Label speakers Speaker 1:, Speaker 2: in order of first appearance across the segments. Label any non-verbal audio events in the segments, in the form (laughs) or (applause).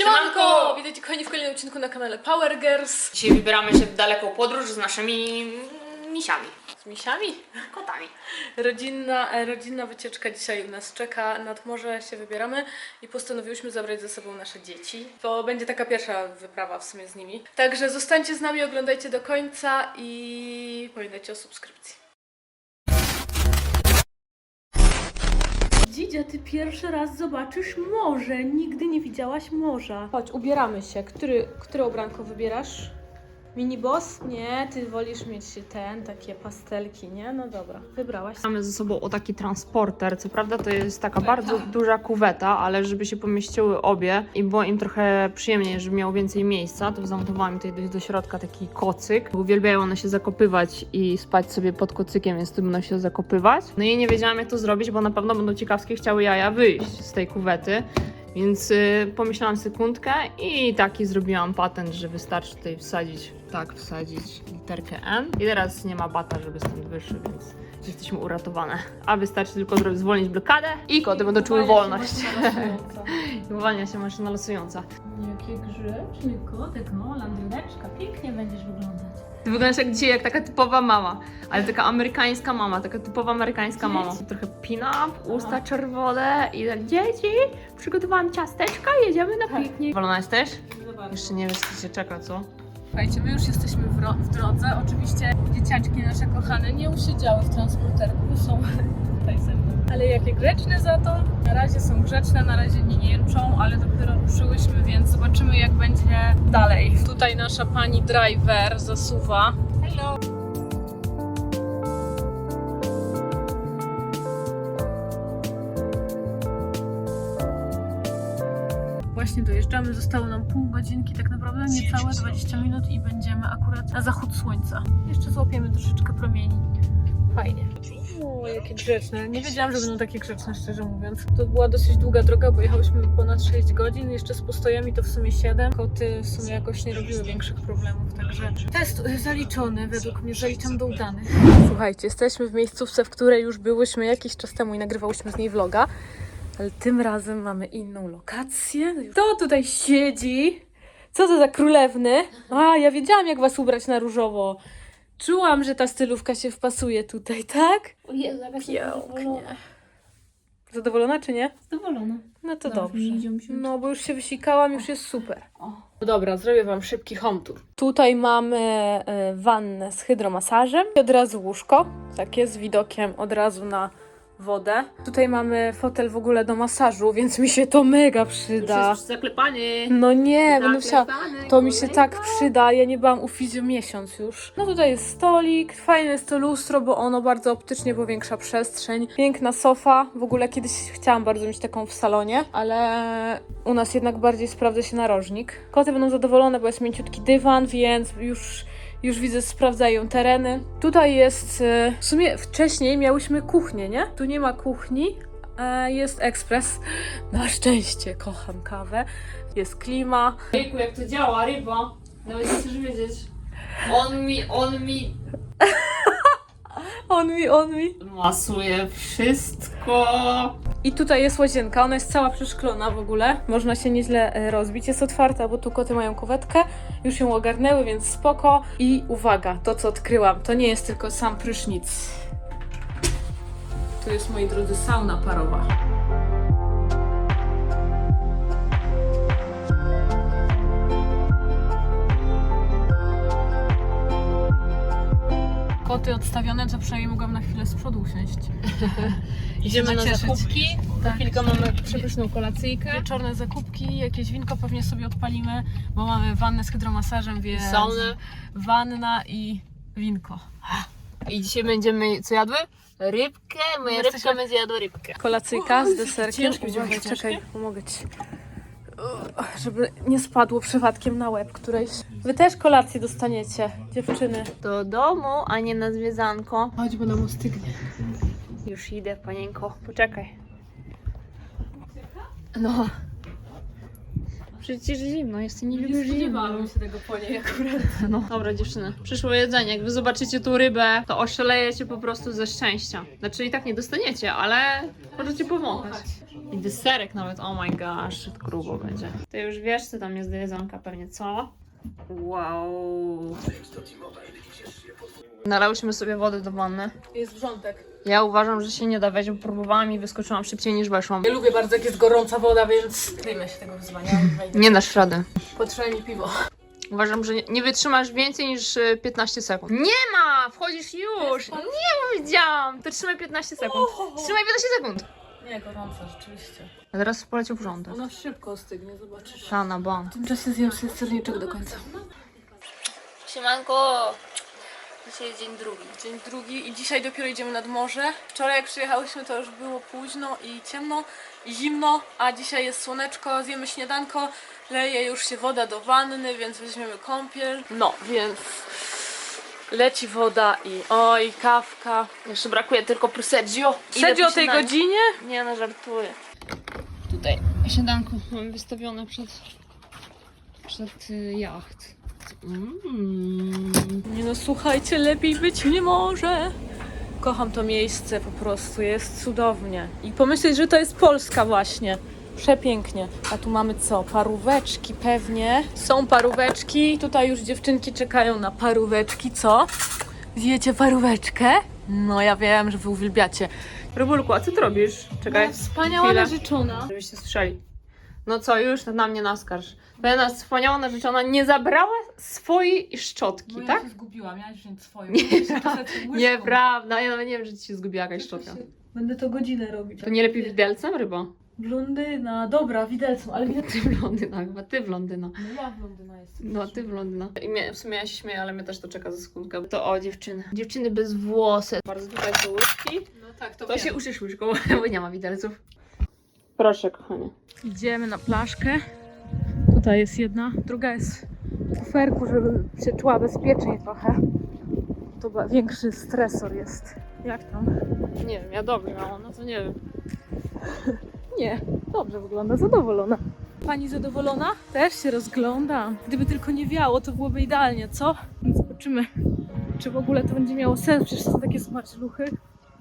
Speaker 1: Siemanko! Witajcie kochani w kolejnym odcinku na kanale Power Girls
Speaker 2: Dzisiaj wybieramy się w daleką podróż z naszymi misiami,
Speaker 1: z misiami.
Speaker 2: kotami.
Speaker 1: Rodzinna, e, rodzinna wycieczka dzisiaj u nas czeka. Nad morze się wybieramy i postanowiłyśmy zabrać ze sobą nasze dzieci. To będzie taka pierwsza wyprawa w sumie z nimi. Także zostańcie z nami, oglądajcie do końca i pamiętajcie o subskrypcji. Dzidzia, ty pierwszy raz zobaczysz morze. Nigdy nie widziałaś morza. Chodź, ubieramy się. Który, które ubranko wybierasz? Mini boss? Nie, ty wolisz mieć ten, takie pastelki, nie? No dobra, wybrałaś.
Speaker 2: Mamy ze sobą o taki transporter. Co prawda to jest taka bardzo duża kuweta, ale żeby się pomieściły obie i było im trochę przyjemniej, żeby miało więcej miejsca, to zamontowałam tutaj do, do środka taki kocyk. Uwielbiają one się zakopywać i spać sobie pod kocykiem, więc tu będą się zakopywać. No i nie wiedziałam jak to zrobić, bo na pewno będą ciekawskie chciały jaja wyjść z tej kuwety. Więc y, pomyślałam sekundkę i taki zrobiłam patent, że wystarczy tutaj wsadzić, tak, wsadzić literkę N. I teraz nie ma bata, żeby stąd wyszły, więc jesteśmy uratowane. A wystarczy tylko zrobić, zwolnić blokadę i koty będą czuły wolność. (laughs) I Uwalnia się maszyna losująca.
Speaker 1: Jakie grzeczny kotek, no, landryneczka, pięknie będziesz wyglądać.
Speaker 2: Ty wyglądasz jak dzisiaj, jak taka typowa mama, ale taka amerykańska mama, taka typowa amerykańska mama. Trochę pin-up, usta czerwone i tak, dzieci, przygotowałam ciasteczka, jedziemy na
Speaker 1: Tak.
Speaker 2: piknik. Wolona jesteś?
Speaker 1: Zobacz.
Speaker 2: Jeszcze nie wiesz, co się czeka, co?
Speaker 1: Słuchajcie, my już jesteśmy w, ro- w drodze. Oczywiście dzieciaczki nasze kochane nie usiedziały w transporterku, są (laughs) tutaj ze mną. Ale jakie grzeczne za to. Na razie są grzeczne, na razie nie jęczą, ale dopiero będzie dalej. Tutaj nasza pani driver zasuwa. Hello! Właśnie dojeżdżamy, zostało nam pół godzinki, tak naprawdę niecałe 20 minut i będziemy akurat na zachód słońca. Jeszcze złapiemy troszeczkę promieni. Fajnie. O, jakie grzeczne. Nie wiedziałam, że będą takie grzeczne, szczerze mówiąc. To była dosyć długa droga, bo jechałyśmy ponad 6 godzin, jeszcze z postojami to w sumie 7. Koty w sumie jakoś nie robiły większych problemów, także test y, zaliczony, według mnie zaliczam do udanych. Słuchajcie, jesteśmy w miejscówce, w której już byłyśmy jakiś czas temu i nagrywałyśmy z niej vloga. Ale tym razem mamy inną lokację. Kto tutaj siedzi? Co to za królewny? A, ja wiedziałam, jak was ubrać na różowo. Czułam, że ta stylówka się wpasuje tutaj, tak?
Speaker 2: O Jezu, jaka
Speaker 1: Pięknie. Zadowolona czy nie?
Speaker 2: Zadowolona.
Speaker 1: No to
Speaker 2: Dobrze,
Speaker 1: dobrze. No, bo już się wysikałam, już jest super.
Speaker 2: O.
Speaker 1: No dobra, zrobię wam szybki home tour. Tutaj mamy e, wannę z hydromasażem i od razu łóżko, takie z widokiem od razu na wodę. Tutaj mamy fotel w ogóle do masażu, więc mi się to mega przyda.
Speaker 2: zaklepany.
Speaker 1: No nie, będę musiała... To mi się tak przyda, ja nie byłam u fizjo miesiąc już. No tutaj jest stolik, fajne jest to lustro, bo ono bardzo optycznie powiększa przestrzeń. Piękna sofa, w ogóle kiedyś chciałam bardzo mieć taką w salonie, ale u nas jednak bardziej sprawdza się narożnik. Koty będą zadowolone, bo jest mięciutki dywan, więc już... Już widzę, sprawdzają tereny. Tutaj jest, e, w sumie wcześniej miałyśmy kuchnię, nie? Tu nie ma kuchni, jest ekspres. (laughs) Na szczęście, kocham kawę. Jest klima,
Speaker 2: Jejku, jak to działa, ryba. Nawet nie chcesz wiedzieć. On mi, on mi (laughs)
Speaker 1: On mi, on mi.
Speaker 2: masuje wszystko.
Speaker 1: I tutaj jest łazienka, ona jest cała przeszklona w ogóle. Można się nieźle e, rozbić. Jest otwarta, bo tu koty mają kuwetkę. Już ją ogarnęły, więc spoko. I uwaga, to co odkryłam, to nie jest tylko sam prysznic. Tu jest, moi drodzy, sauna parowa. Koty odstawione, to przynajmniej mogłam na chwilę z przodu usiąść. (laughs)
Speaker 2: Idziemy na
Speaker 1: cieszyć.
Speaker 2: zakupki. Za
Speaker 1: Tak.
Speaker 2: chwilkę mamy przepyszną kolacyjkę.
Speaker 1: Wieczorne zakupki, jakieś winko pewnie sobie odpalimy, bo mamy wannę z hydromasażem, więc
Speaker 2: Saunę.
Speaker 1: wanna i winko.
Speaker 2: I dzisiaj będziemy, co jadły? Rybkę. Moja
Speaker 1: Jesteśmy-
Speaker 2: rybka będzie jadła rybkę.
Speaker 1: Kolacyjka z deserkiem.
Speaker 2: będzie,
Speaker 1: Uważaj,
Speaker 2: ciężkie.
Speaker 1: czekaj, pomogę ci. Żeby nie spadło przypadkiem na łeb którejś. Wy też kolację dostaniecie, dziewczyny.
Speaker 2: Do domu, a nie na zwiedzanko.
Speaker 1: Chodź, bo nam ostygnie.
Speaker 2: Już idę, panienko. Poczekaj. No. Przecież zimno, jest nie lubię zimno.
Speaker 1: się tego po niej akurat. (laughs)
Speaker 2: No. Dobra dziewczyny, przyszło jedzenie. Jak wy zobaczycie tu rybę, to oszalejecie po prostu ze szczęścia. Znaczy i tak nie dostaniecie, ale możecie powąchać. I deserek nawet, oh my gosh, grubo będzie. Ty już wiesz, co tam jest do jedzonka pewnie, co? Wow. Nalałyśmy sobie wody do wanny.
Speaker 1: Jest wrzątek.
Speaker 2: Ja uważam, że się nie da wejść, bo próbowałam i wyskoczyłam szybciej niż weszłam.
Speaker 1: Ja lubię bardzo, jak jest gorąca woda, więc kryjmy się tego wyzwania wejdę. (laughs)
Speaker 2: Nie dasz rady.
Speaker 1: Potrzeba mi piwo.
Speaker 2: Uważam, że nie, nie wytrzymasz więcej niż e, 15 sekund. Nie ma! Wchodzisz już! Nie powiedziałam! To trzymaj 15 sekund. Trzymaj 15 sekund!
Speaker 1: Nie, gorąca, rzeczywiście.
Speaker 2: A teraz poleciał wrzątek.
Speaker 1: Ona szybko ostygnie, zobaczysz.
Speaker 2: Szana, bon.
Speaker 1: W tym czasie zjem sobie do końca.
Speaker 2: Siemanko! Dzisiaj jest dzień drugi.
Speaker 1: Dzień drugi i dzisiaj dopiero idziemy nad morze. Wczoraj jak przyjechałyśmy to już było późno i ciemno i zimno, a dzisiaj jest słoneczko, zjemy śniadanko, leje już się woda do wanny, więc weźmiemy kąpiel. No, więc leci woda i oj, kawka.
Speaker 2: Jeszcze brakuje tylko Sergio.
Speaker 1: Siedzi o tej godzinie?
Speaker 2: Nie no, żartuję. Tutaj śniadanko mam wystawione przed, przed y, jacht. Mm.
Speaker 1: No, słuchajcie, lepiej być nie może. Kocham to miejsce po prostu, jest cudownie. I pomyśleć, że to jest Polska właśnie. Przepięknie. A tu mamy co? Paróweczki pewnie. Są paróweczki. Tutaj już dziewczynki czekają na paróweczki, co? Zjecie paróweczkę? No ja wiem, że wy uwielbiacie.
Speaker 2: Robulku, a co ty robisz? Czekaj.
Speaker 1: Wspaniała
Speaker 2: Chwilę.
Speaker 1: narzeczona.
Speaker 2: Żebyście słyszeli. No co, już na mnie naskarż. Twoja nas wspaniała narzeczona nie zabrała swojej szczotki,
Speaker 1: Bo ja
Speaker 2: tak?
Speaker 1: się zgubiła, miałaś wziąć swoją.
Speaker 2: Nieprawda, ja nawet nie wiem, że ci się zgubiła jakaś szczotka.
Speaker 1: Będę to godzinę robić.
Speaker 2: To nie lepiej widelcem, rybo?
Speaker 1: Blondyna, dobra, widelcem, ale widelcem. (laughs)
Speaker 2: Ty w Londyna, chyba ty w Londyna.
Speaker 1: No ja blondyna jestem.
Speaker 2: No, ty w Londyna. I mnie, w sumie ja się śmieję, ale mnie też to czeka za sekundkę. To o, dziewczyny. Dziewczyny bez włosy. Bardzo tutaj są łyżki.
Speaker 1: No tak, to,
Speaker 2: To
Speaker 1: wiem.
Speaker 2: się uczysz (laughs) łyżką, bo nie ma widelców. Proszę, kochanie.
Speaker 1: Idziemy na plaszkę. Tutaj jest jedna, druga jest w kuferku, żeby się czuła bezpieczniej trochę. To ba- większy stresor jest. Jak tam?
Speaker 2: Nie wiem, ja dobrze, a ona to nie wiem. (laughs)
Speaker 1: Nie, dobrze wygląda, zadowolona. Pani zadowolona? Też się rozgląda. Gdyby tylko nie wiało, to byłoby idealnie, co? Więc Zobaczymy, czy w ogóle to będzie miało sens. Przecież to są takie smaczluchy,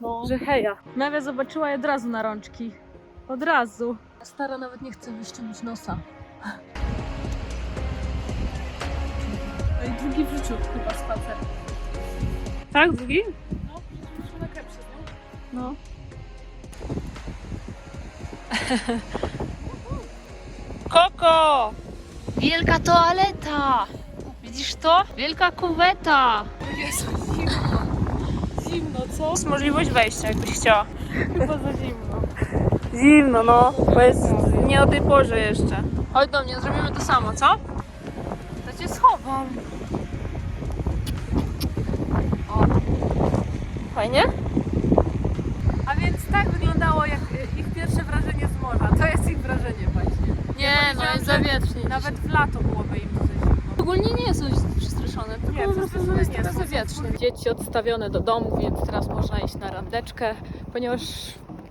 Speaker 2: No.
Speaker 1: że heja. Nawia zobaczyła i od razu na rączki. Od razu. Stara nawet nie chce wyszczelić nosa. No i drugi w życiu chyba spacer.
Speaker 2: Tak, drugi?
Speaker 1: No, przecież na krepsie, nie?
Speaker 2: No. (laughs) Koko! Wielka toaleta! Widzisz to? Wielka kuweta!
Speaker 1: Jezu, zimno. Zimno, co?
Speaker 2: Jest możliwość wejścia, jakbyś chciała.
Speaker 1: Chyba za zimno.
Speaker 2: Zimno, no, bo jest nie o tej porze jeszcze. Chodź do mnie, zrobimy to samo, co? To cię schowam. O. Fajnie?
Speaker 1: A więc tak wyglądało jak ich pierwsze wrażenie z morza. To jest ich wrażenie właśnie.
Speaker 2: Nie, no
Speaker 1: powiedziałam,
Speaker 2: jest
Speaker 1: że
Speaker 2: za wiecznie.
Speaker 1: Nawet w lato byłoby im zimno.
Speaker 2: Ogólnie nie są przestraszone, tylko
Speaker 1: Nie,
Speaker 2: po prostu jest
Speaker 1: nie
Speaker 2: trochę
Speaker 1: są.
Speaker 2: za wiecznie.
Speaker 1: Dzieci odstawione do domu, więc teraz można iść na randeczkę. Ponieważ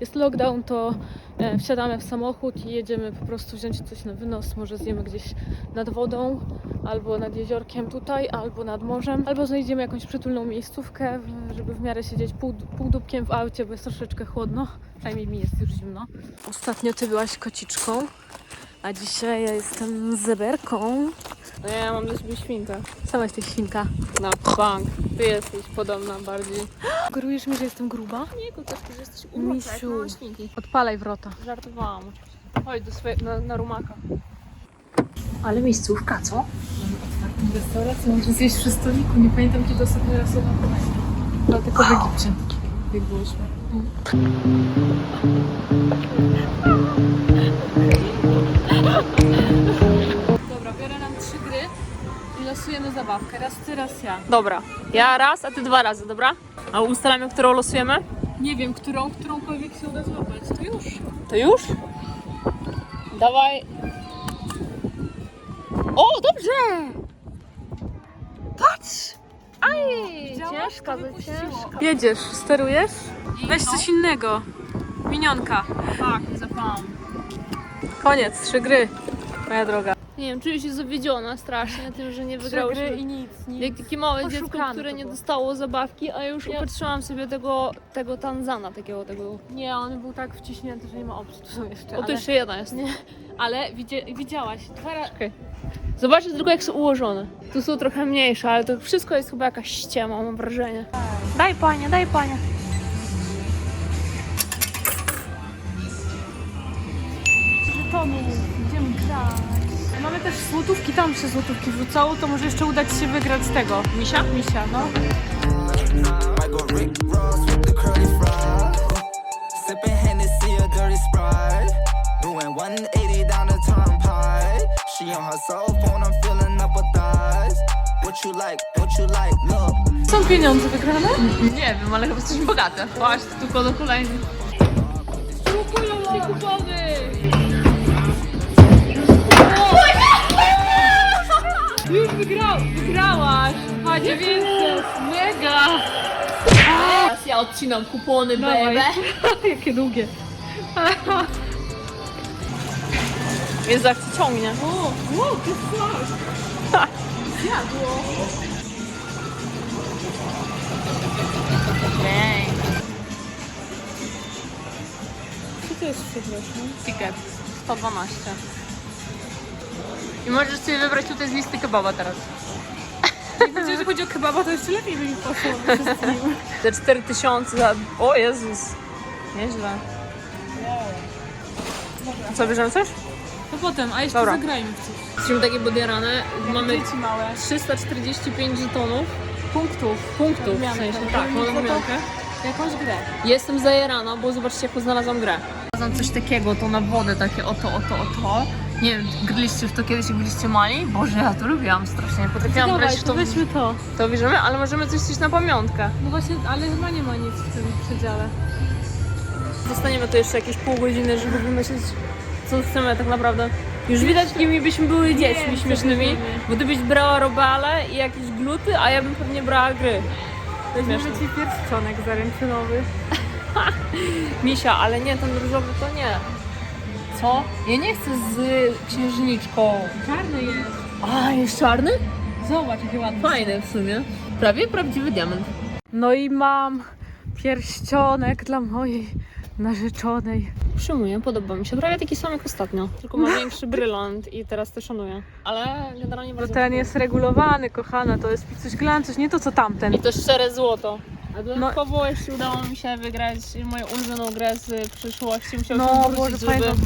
Speaker 1: jest lockdown, to e, wsiadamy w samochód i jedziemy po prostu wziąć coś na wynos. Może zjemy gdzieś nad wodą, albo nad jeziorkiem tutaj, albo nad morzem. Albo znajdziemy jakąś przytulną miejscówkę, żeby w miarę siedzieć pół, półdubkiem w aucie, bo jest troszeczkę chłodno. Przynajmniej mi jest już zimno. Ostatnio ty byłaś kociczką, a dzisiaj ja jestem zeberką.
Speaker 2: No ja mam dla ciebie świnkę.
Speaker 1: Sama jesteś świnka.
Speaker 2: Na bank. Ty jesteś podobna bardziej.
Speaker 1: Sugerujesz mi, że jestem gruba?
Speaker 2: Nie, koteczku, że jesteś
Speaker 1: urocza, jak małe
Speaker 2: świnki.
Speaker 1: Odpalaj wrota.
Speaker 2: Żartowałam. Chodź do swojego, na, na rumaka. Ale miejscówka, co?
Speaker 1: W restauracji może zjeść przy stoliku. Nie pamiętam, kiedy ostatni raz jadłam No tylko w Egipcie. Jak byliśmy. Dobra, biorę nam trzy gry i losujemy zabawkę. Raz ty, raz ja.
Speaker 2: Dobra. Ja raz, a ty dwa razy, dobra? A ustalamy, którą losujemy?
Speaker 1: Nie wiem, którą, którąkolwiek się uda złapać. To już.
Speaker 2: To już? Dawaj. O, dobrze! Patrz! Aj,
Speaker 1: Widziałaś?
Speaker 2: ciężka,
Speaker 1: To wypuściło.
Speaker 2: ciężka.
Speaker 1: Jedziesz, sterujesz? Weź coś innego. Minionka.
Speaker 2: Tak, zapałam.
Speaker 1: Koniec, trzy gry. Moja droga.
Speaker 2: Nie wiem, czuję się zawiedziona strasznie tym, że nie
Speaker 1: Trzy
Speaker 2: wygrało
Speaker 1: gry i nic, nic.
Speaker 2: Jak takie małe dziecko, które
Speaker 1: to
Speaker 2: nie
Speaker 1: było.
Speaker 2: dostało zabawki, a już upatrzyłam sobie tego, tego tanzana takiego, tego...
Speaker 1: Nie, on był tak wciśnięty, że nie ma opcji. Tu są jeszcze,
Speaker 2: O,
Speaker 1: ale,
Speaker 2: jeszcze jedna jest.
Speaker 1: Nie. ale widzia, widziałaś. Dwa razy.
Speaker 2: Zobaczcie tylko jak są ułożone. Tu są trochę mniejsze, ale to wszystko jest chyba jakaś ściema, mam wrażenie. Daj panie, daj panie.
Speaker 1: Grać. Mamy też złotówki, tam się złotówki wrzucało, to może jeszcze udać się wygrać z tego. Misia? Misia, no.
Speaker 3: Might go Rick Ross with the curly fries. Sipping Hennessy, a dirty Sprite. Doing 180 down the turnpike. She on her cell phone, I'm filling up her thighs. What you like, what you like, look.
Speaker 1: Są pieniądze wygrane?
Speaker 2: Nie wiem, ale chyba jesteś bogate. Właśnie, tylko do kolejny. Kupują kupony! Już wygrał, wygrałaś! A 900, mega! Teraz ja odcinam kupony,
Speaker 1: Dawaj.
Speaker 2: baby. (laughs)
Speaker 1: Jakie długie.
Speaker 2: Więc jak ci ciągnie.
Speaker 1: O, wow, to jest coś. Zjadło. Co to jest przepraszam?
Speaker 2: Ticket 112. I możesz sobie wybrać tutaj z listy kebaba teraz.
Speaker 1: Jeżeli chodzi o kebaba, to jeszcze lepiej by mi poszło wszystkim.
Speaker 2: Te 4000 za... O Jezus. Nieźle. Co, bierzemy coś?
Speaker 1: To potem, a jeszcze
Speaker 2: Dobra.
Speaker 1: zagrajmy w coś.
Speaker 2: Jesteśmy takie podjarane. Mamy
Speaker 1: Dzieci małe.
Speaker 2: 345 żetonów.
Speaker 1: Punktów.
Speaker 2: Punktów w sensie. Tak,
Speaker 1: Robimy
Speaker 2: mamy.
Speaker 1: Jakąś grę.
Speaker 2: Jestem zajerana, bo zobaczcie jaką znalazłam grę. Znalazłam coś takiego, to na wodę, takie oto, oto, oto. Nie wiem, graliście w to kiedyś, jak byliście mali? Boże, ja to lubiłam strasznie. Potrafiłam
Speaker 1: Dawaj,
Speaker 2: grać w
Speaker 1: to
Speaker 2: to.
Speaker 1: weźmy to.
Speaker 2: To bierzemy, ale możemy coś coś na pamiątkę.
Speaker 1: No właśnie, ale chyba nie ma nic w tym przedziale.
Speaker 2: Zostaniemy tu jeszcze jakieś pół godziny, żeby wymyślić, co chcemy tak naprawdę. Już widać, jakimi byśmy były dziećmi śmiesznymi, bo ty byś brała robale i jakieś gluty, a ja bym pewnie brała gry.
Speaker 1: Weźmiemy
Speaker 2: Śmieszne.
Speaker 1: ci pierścionek zaręczynowy. (laughs) (laughs)
Speaker 2: Misia, ale nie, ten różowy to nie. Co? Ja nie chcę z księżniczką.
Speaker 1: Czarny jest.
Speaker 2: A, jest czarny?
Speaker 1: Zobacz, jakie ładne.
Speaker 2: Fajny w sumie. Prawie prawdziwy diament.
Speaker 1: No i mam pierścionek dla mojej narzeczonej.
Speaker 2: Przyjmuję, podoba mi się. Prawie taki sam jak ostatnio. Tylko ma większy brylant i teraz to szanuję. Ale generalnie bardzo
Speaker 1: ten jest regulowany, kochana, to jest coś glancuś, nie to co tamten.
Speaker 2: I to szczere złoto. A dodatkowo jeszcze udało mi się wygrać moją ulubioną grę z przyszłości. Musiałam
Speaker 1: No,
Speaker 2: się
Speaker 1: Boże,
Speaker 2: wrócić, żeby
Speaker 1: pamiętam.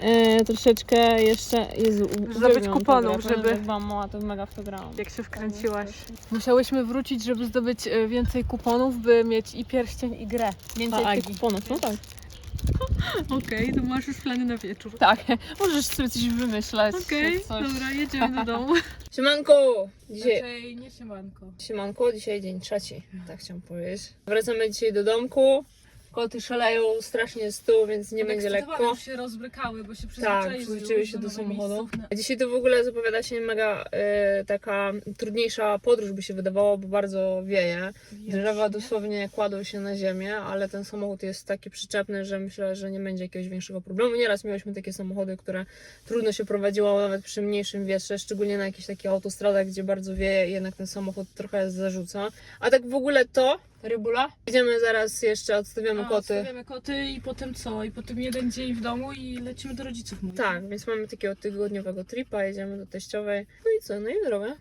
Speaker 2: e, troszeczkę jeszcze... Jezu, uwielbiam tę
Speaker 1: kuponów,
Speaker 2: grę.
Speaker 1: żeby-
Speaker 2: Pamiętam, Jak byłam mała, to mega w to grałam.
Speaker 1: Jak się wkręciłaś. Musiałyśmy wrócić, żeby zdobyć e, więcej kuponów, by mieć i pierścień, i grę. Więcej tych
Speaker 2: kuponów, no tak. (laughs)
Speaker 1: Okej, to masz już plany na wieczór.
Speaker 2: Tak, (laughs) możesz sobie coś wymyślać.
Speaker 1: Okej,
Speaker 2: coś.
Speaker 1: dobra, jedziemy do domu. (laughs)
Speaker 2: Siemanko! Dzisiaj...
Speaker 1: Raczej nie siemanko.
Speaker 2: Siemanko, dzisiaj dzień trzeci, tak chciałam powiedzieć. Wracamy dzisiaj do domku. Koty szaleją strasznie z tyłu, więc nie będzie lekko.
Speaker 1: się rozbrykały, bo się
Speaker 2: Tak,
Speaker 1: przyzwyczaiły
Speaker 2: przyzwyczaiły
Speaker 1: już
Speaker 2: się do samochodu. A dzisiaj to w ogóle zapowiada się mega e, taka trudniejsza podróż by się wydawało, bo bardzo wieje. Drzewa dosłownie kładą się na ziemię, ale ten samochód jest taki przyczepny, że myślę, że nie będzie jakiegoś większego problemu. Nieraz miałyśmy takie samochody, które trudno się prowadziło nawet przy mniejszym wietrze, szczególnie na jakichś takich autostradach, gdzie bardzo wieje i jednak ten samochód trochę zarzuca. A tak w ogóle to, Rybula, idziemy zaraz jeszcze, odstawiamy
Speaker 1: tak,
Speaker 2: koty.
Speaker 1: Zostawiamy koty i potem co? I potem jeden dzień w domu i lecimy do rodziców. Mówię.
Speaker 2: Tak, więc mamy takiego tygodniowego tripa, jedziemy do teściowej. No i co? No i w.